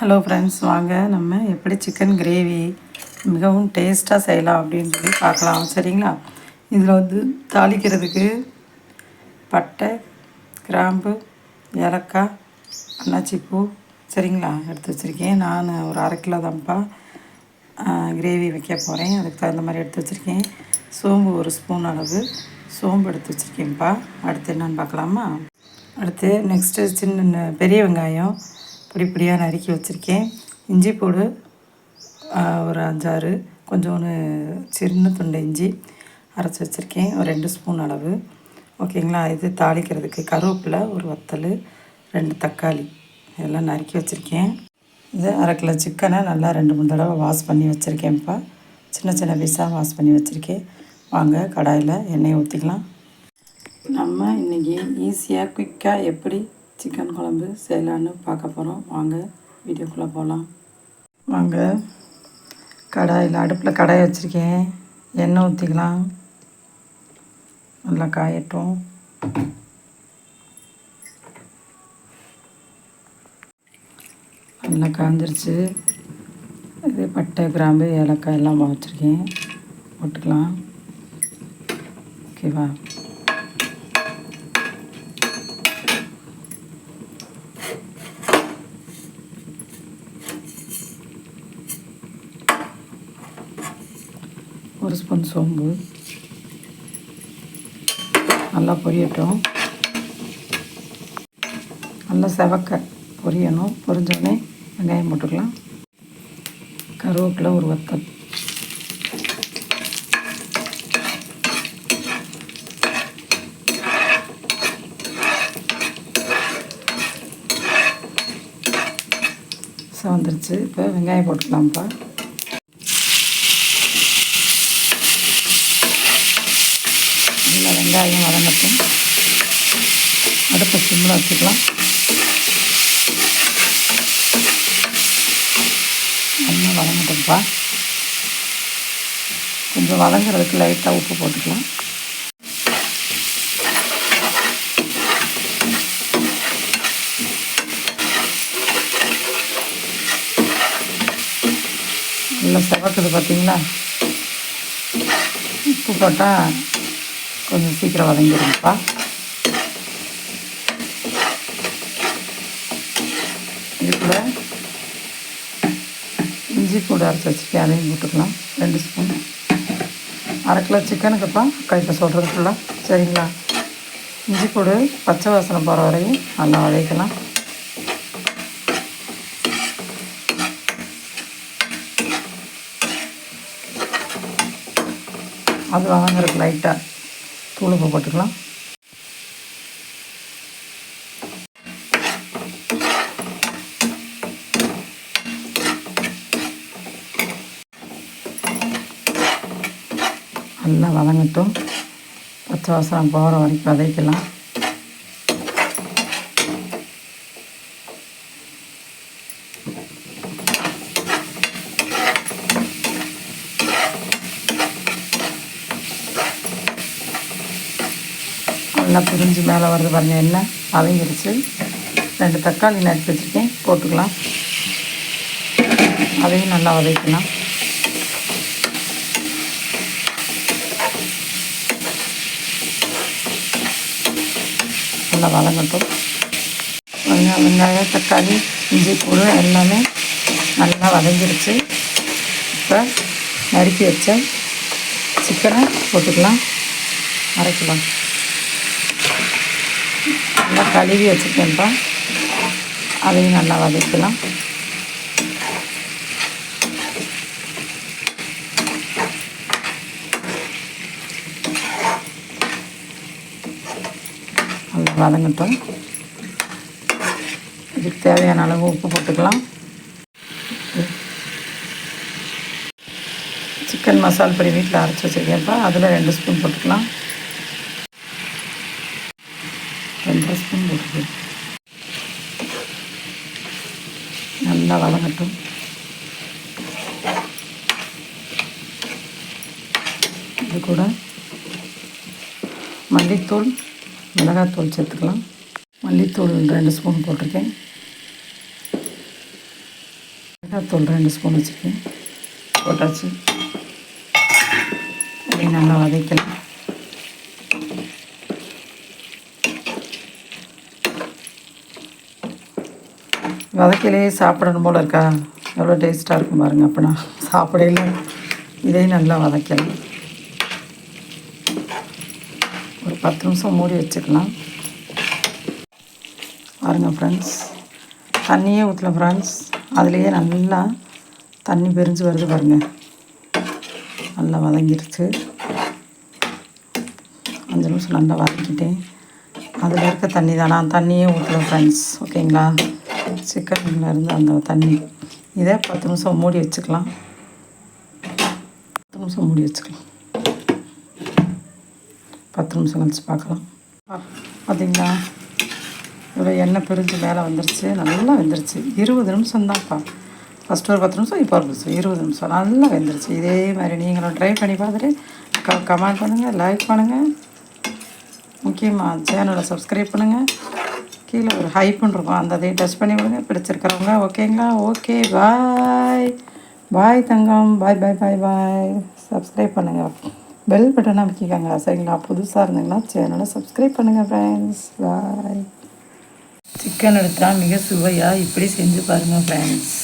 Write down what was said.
Hello friends வாங்க. நம்ம எப்படி சிக்கன் கிரேவி மிகவும் டேஸ்ட்டாக செய்யலாம் அப்படின்னு சொல்லி பார்க்கலாம். சரிங்களா? இதில் வந்து தாளிக்கிறதுக்கு பட்டை கிராம்பு ஏலக்காய் அன்னாச்சிப்பூ சரிங்களா? எடுத்து வச்சுருக்கேன். நான் ஒரு அரை கிலோ தான்ப்பா கிரேவி வைக்க போகிறேன் அதுக்கு தகுந்த மாதிரி எடுத்து வச்சுருக்கேன். சோம்பு ஒரு ஸ்பூன் அளவு. சோம்பு எடுத்து வச்சுருக்கேன்ப்பா. அடுத்து என்னென்னு பார்க்கலாமா? அடுத்து நெக்ஸ்ட்டு சின்ன பெரிய வெங்காயம். பொடி பொடியாக நறுக்கி வச்சுருக்கேன். இஞ்சி பூடு ஒரு அஞ்சாறு கொஞ்சோன்னு சின்ன துண்டு இஞ்சி அரைச்சி வச்சுருக்கேன். ஒரு ரெண்டு ஸ்பூன் அளவு. ஓகேங்களா? இது தாளிக்கிறதுக்கு கருவேப்பிலை ஒரு வத்தல் ரெண்டு தக்காளி. இதெல்லாம் நறுக்கி வச்சுருக்கேன். இது அரை கிலோ சிக்கனை நல்லா ரெண்டு மூணு தடவை வாஷ் பண்ணி வச்சுருக்கேன்ப்பா. சின்ன சின்ன பீஸாக வாஷ் பண்ணி வச்சுருக்கேன். வாங்க கடாயில் எண்ணெயை ஊற்றிக்கலாம் நம்ம இன்றைக்கி ஈஸியாக குயிக்காக எப்படி சிக்கன் குழம்பு செய்யலான்னு பார்க்க போகிறோம் வாங்க வீடியோக்குள்ளே போகலாம் வாங்க. கடாயில் அடுப்பில் கடாயை வச்சுருக்கேன். எண்ணெய் ஊற்றிக்கலாம் நல்லா காயட்டும். நல்லா காஞ்சிருச்சு. இது பட்டை கிராம்பு ஏலக்காய் எல்லாம் வச்சுருக்கேன். போட்டுக்கலாம். ஓகேவா? ஒரு ஸ்பூன் சோம்பு. நல்லா பொரியட்டும். நல்லா செவக்க பொரியணும். பொரிஞ்சோடனே வெங்காயம் போட்டுக்கலாம். கருவேப்பிலை ஒரு வத்தல். சவந்துருச்சு. இப்போ வெங்காயம் போட்டுக்கலாம்ப்பா நல்லா வெங்காயம் வதங்கட்டும் அடுப்பை சிம்மில் வச்சுக்கலாம். நல்லா வதங்கட்டும்ப்பா கொஞ்சம் வதங்குறதுக்கு லைட்டாக உப்பு போட்டுக்கலாம். நல்லா செவக்குது பார்த்தீங்களா உப்பு போட்டால் கொஞ்சம் சீக்கிரம் வதங்கிடுங்கப்பா. இது கூட இஞ்சி பூடு அரைச்சி வச்சுட்டு அதையும் போட்டுக்கலாம். ரெண்டு ஸ்பூன். அரை கிலோ சிக்கனுக்குப்பா. அக்கா இப்போ சொல்கிறது ஃபுல்லாக சரிங்களா? இஞ்சி பூடு பச்சை வாசனை போகிற வரையும் நல்லா வதக்கலாம். அது வதங்குறதுக்கு லைட்டாக தூள் உப்பு போட்டுக்கலாம். நல்லா வதங்கட்டும். பச்சை வாசனம் போகிற வரைக்கும் வதக்கலாம் நல்லா பிரிஞ்சு மேலே வருது பாருங்க எண்ணெய் வதங்கிருச்சு ரெண்டு தக்காளி நறுக்கி வச்சுருக்கேன். போட்டுக்கலாம். அதையும் நல்லா வதக்கலாம் நல்லா வதங்கட்டும். வெங்காயம் வெங்காயம் தக்காளி இஞ்சி பூடு எல்லாமே நல்லா வதங்கிருச்சு. இப்போ நறுக்கி வச்ச சிக்கனை போட்டுக்கலாம். அரைக்கலாம். நல்லா கழுவி வச்சுருக்கேன்ப்பா அதையும் நல்லா வதக்கலாம். நல்லா வதங்கட்டும். இதுக்கு தேவையான அளவு உப்பு போட்டுக்கலாம். சிக்கன் மசால் பொடி வீட்டில் அரைச்சி வச்சுருக்கேன்ப்பா. அதில் ரெண்டு ஸ்பூன் போட்டுக்கலாம் ரெண்டு ஸ்பூன் போட்டுக்கலாம் நல்லா வளங்கட்டும் இது கூட மல்லித்தூள் மிளகாத்தூள் சேர்த்துக்கலாம். மல்லித்தூள் ரெண்டு ஸ்பூன் போட்டிருக்கேன். மிளகாத்தூள் ரெண்டு ஸ்பூன் வச்சுருக்கேன். போட்டாச்சு. அப்படியே நல்லா வதக்கலாம் வதக்கிலேயே சாப்பிடணும் போல் இருக்கா? எவ்வளோ டேஸ்ட்டாக இருக்கும் பாருங்கள் அப்படின்னா சாப்பிடையில இதையும் நல்லா வதக்கலாம். ஒரு பத்து நிமிஷம் மூடி வச்சுக்கலாம். பாருங்க ஃப்ரெண்ட்ஸ் தண்ணியே ஊற்றல ஃப்ரெண்ட்ஸ் அதுலேயே நல்லா தண்ணி பிரிஞ்சு வருது பாருங்கள் நல்லா வதங்கிருச்சு. அஞ்சு நிமிஷம் நல்லா வதக்கிட்டேன். அதில் இருக்க தண்ணி தான் நான் தண்ணியே ஊற்றல ஃப்ரெண்ட்ஸ் ஓகேங்களா? சிக்கன்லேருந்து அந்த தண்ணி. இதை பத்து நிமிஷம் மூடி வச்சுக்கலாம். பத்து நிமிஷம் மூடி வச்சுக்கலாம். பத்து நிமிஷம் கழிச்சு பார்க்கலாம். பார்த்தீங்களா? இவ்வளோ எண்ணெய் பிரிஞ்சு மேலே வந்துருச்சு. நல்லா வெந்துருச்சு. இருபது நிமிஷம் தான்ப்பா. ஃபஸ்ட்டு ஒரு பத்து நிமிஷம் இப்போ ஒரு நிமிஷம். இருபது நிமிஷம். நல்லா வெந்துருச்சு. இதே மாதிரி நீங்களும் ட்ரை பண்ணி பார்த்துட்டு க கமெண்ட் பண்ணுங்கள் லைக் பண்ணுங்கள் முக்கியமாக சேனலை சப்ஸ்கிரைப் பண்ணுங்கள் கீழே ஒரு ஹைப்புன்னு இருக்கும். அந்த அதையும் டச் பண்ணி விடுங்க பிடிச்சிருக்கிறவங்க ஓகேங்களா? ஓகே பாய் பாய் தங்கம். Bye bye bye bye subscribe பண்ணுங்கள் பெல் பட்டனை அமைக்கிக்கோங்க. சரிங்களா? புதுசாக இருந்தீங்கன்னா சேனலை சப்ஸ்கிரைப் பண்ணுங்கள் ஃப்ரெண்ட்ஸ் பாய் சிக்கன் எடுத்தால் மிக சுவையாக இப்படி செஞ்சு பாருங்கள் ஃப்ரெண்ட்ஸ்